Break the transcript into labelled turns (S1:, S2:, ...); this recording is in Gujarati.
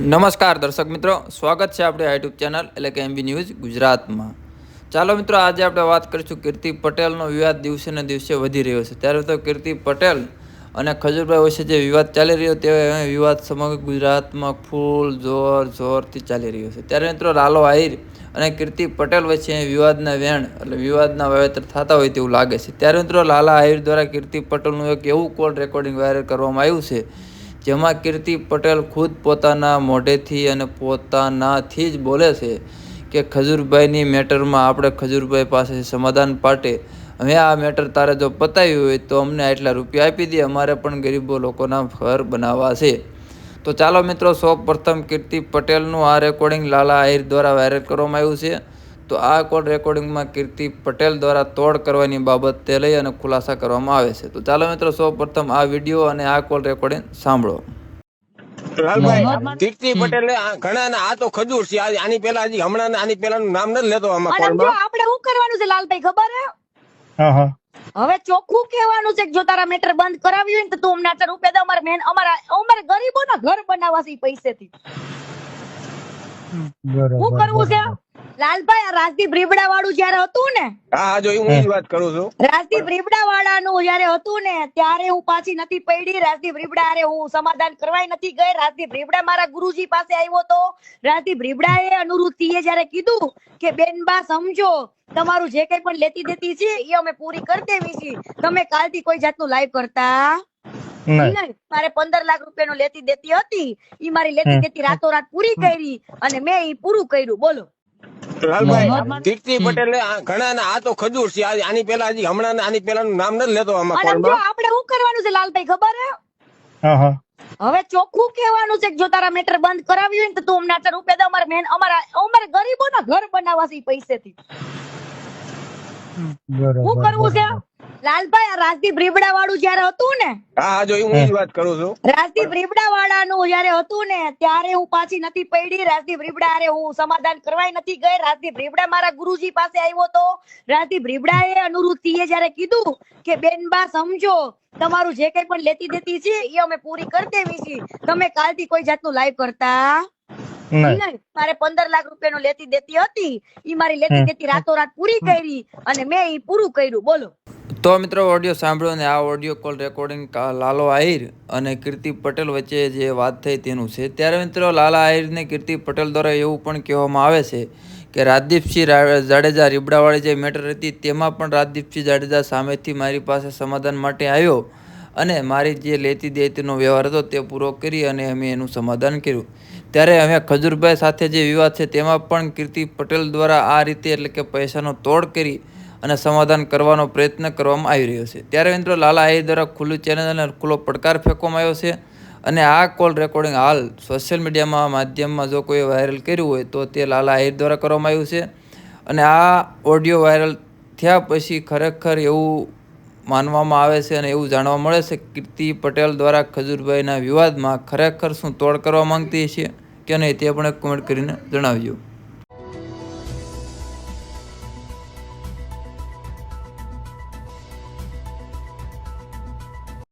S1: નમસ્કાર દર્શક મિત્રો, સ્વાગત છે આપણે યુટ્યુબ ચેનલ એટલે કે એમબી ન્યૂઝ ગુજરાતમાં. ચાલો મિત્રો, આજે આપણે વાત કરીશું કીર્તિ પટેલનો વિવાદ દિવસે ને દિવસે વધી રહ્યો છે. ત્યારે તો કીર્તિ પટેલ અને ખજૂરભાઈ વચ્ચે જે વિવાદ ચાલી રહ્યો તે વિવાદ સમગ્ર ગુજરાતમાં ફૂલ જોર, જોરથી ચાલી રહ્યો છે. ત્યારે મિત્રો, લાલો આહિર અને કીર્તિ પટેલ વચ્ચે વિવાદના વેણ એટલે વિવાદના વાવેતર થતા હોય તેવું લાગે છે. ત્યારે મિત્રો, લાલા આહિર દ્વારા કીર્તિ પટેલનું એક એવું કોલ રેકોર્ડિંગ વાયરલ કરવામાં આવ્યું છે જેમાં કીર્તિ પટેલ ખુદ પોતાના મોઢેથી અને પોતાનાથી જ બોલે છે કે ખજૂરભાઈની મેટરમાં આપણે ખજૂરભાઈ પાસેથી સમાધાન પાટે. હવે આ મેટર તારે જો પતાવ્યું હોય તો અમને આટલા રૂપિયા આપી દે, અમારે પણ ગરીબો લોકોના ઘર બનાવવા છે. તો ચાલો મિત્રો સૌ પ્રથમ કીર્તિ પટેલનું આ રેકોર્ડિંગ લાલા આહિર દ્વારા વાયરલ કરવામાં આવ્યું છે. તો આ કોલ રેકોર્ડિંગમાં કીર્તિ પટેલ દ્વારા તોડ કરવાની બાબત તે લઈ અને ખુલાસા કરવામાં આવે છે. તો ચાલો મિત્રો સૌ પ્રથમ આ વીડિયો અને આ કોલ રેકોર્ડિંગ સાંભળો.
S2: કીર્તિ પટેલ ઘણા ને આ તો ખજૂર છે. આની પેલા હજી હમણાં આની પેલા નામ નથી લેતો આમાં કોલમાં
S3: આપણે શું કરવાનું છે લાલભાઈ ખબર હે
S4: હા હા.
S3: હવે ચોખ્ખું કહેવાનું છે કે જો તારા મેટર બંધ કરાવી હોય ને તો તું અમને અત્યારે રૂપિયા દે અમારે મેન અમારા અમારે ગરીબોના ઘર બનાવવા છે પૈસેથી. શું કરવું છે? લાલભાઈ આ રાજદીપ રીબડા વાળું જયારે હતું ને?
S2: હા હા જો હું એ વાત કરું છું.
S3: રાજદીપ રીબડા વાળાનું જયારે હતું ને ત્યારે હું પાછી નથી પડી. રાજદીપ રીબડા અરે હું સમાધાન કરવાય નથી ગઈ. રાજદીપ રીબડા મારા ગુરુજી પાસે આવ્યો તો રાજદીપ રીબડાએ અનુરૂતિએ જયારે કીધું કે બેનબા સમજો તમારું જે કઈ પણ લેતી દેતી છે એ અમે પૂરી કરી દેવી છે. તમે કાલથી કોઈ જાતનું લાઈવ કરતા મારે પંદર લાખ રૂપિયાનું લેતી દેતી હતી. ઈ મારી લેતી. દેતી રાતોરાત પૂરી કરી અને મેં ઈ પૂરું કર્યું. બોલો.
S2: લાલભાઈ કીર્તિ પટેલ ઘણા ને આ તો ખજૂર છે. આની પેલા હજી હમણાં આની પેલા નામ નથી લેતો આમાં
S3: આપણે શું કરવાનું છે લાલભાઈ ખબર હે
S4: હા હા.
S3: હવે ચોખ્ખું કહેવાનું છે કે જો તારા મેટર બંધ કરાવ્યું હોય ને તો તું અમને આટલા રૂપિયા દે. અમારે મેન અમારા અમારે ગરીબોના ઘર બનાવવા છે પૈસેથી. શું કરવું છે? લાલભાઈ રાજદીપ રીબડા વાળું જયારે હતું ને?
S2: હા હા જો હું એ જ વાત કરું છું.
S3: રાજદીપ રીબડા વાળાનું જયારે હતું ને ત્યારે હું પાછી નથી પડી. રાજદીપ રીબડા અરે હું સમાધાન કરવાય નથી ગઈ. રાજદીપ રીબડા મારા ગુરુજી પાસે આવ્યો તો રાજદીપ રીબડાએ એ જયારે કીધું કે બેનબા સમજો તમારું જે કઈ પણ લેતી દેતી છે એ અમે પૂરી કરી દેવી છે. તમે કાલથી કોઈ જાતનું લાઈવ કરતા મારે પંદર લાખ રૂપિયાનું લેતી દેતી હતી. ઈ મારી લેતી. દેતી રાતોરાત પૂરી કરી અને મેં ઈ પૂરું કર્યું. બોલો.
S1: તો મિત્રો ઓડિયો સાંભળો ને આ audio call recording Lalo Ahir અને કીર્તિ પટેલ વચ્ચે જે વાત થઈ તેનું છે. ત્યારે મિત્રો લાલા આહિરને કીર્તિ પટેલ દ્વારા એવું પણ કહેવામાં આવે છે કે રાજદીપસિંહ જાડેજા રીબડાવાળી જે મેટર હતી તેમાં પણ રાજદીપસિંહ જાડેજા સામેથી મારી પાસે સમાધાન માટે આવ્યો. અને મારી જે લેતી દેતીનો વ્યવહાર હતો તે પૂરો કરી અને અમે એનું સમાધાન કર્યું. ત્યારે અમે ખજૂરભાઈ સાથે જે વિવાદ છે તેમાં પણ કીર્તિ પટેલ દ્વારા આ રીતે એટલે કે પૈસાનો તોડ કરી અને સમાધાન કરવાનો પ્રયત્ન કરવામાં આવી રહ્યો છે. ત્યારે મિત્રો લાલા આહિર દ્વારા ખુલ્લું ચેનલ અને ખુલ્લો પડકાર ફેંકવામાં આવ્યો છે અને આ કોલ રેકોર્ડિંગ હાલ સોશિયલ મીડિયામાં માધ્યમમાં જો કોઈ વાયરલ કર્યું હોય તો તે લાલા આહિર દ્વારા કરવામાં આવ્યું છે. અને આ ઓડિયો વાયરલ થયા પછી ખરેખર એવું માનવામાં આવે છે અને એવું જાણવા મળે છે કીર્તિ પટેલ દ્વારા ખજૂરભાઈના વિવાદમાં ખરેખર શું તોડ કરવા માંગતી છે કે નહીં તે પણ એક કોમેન્ટ કરીને જણાવજો.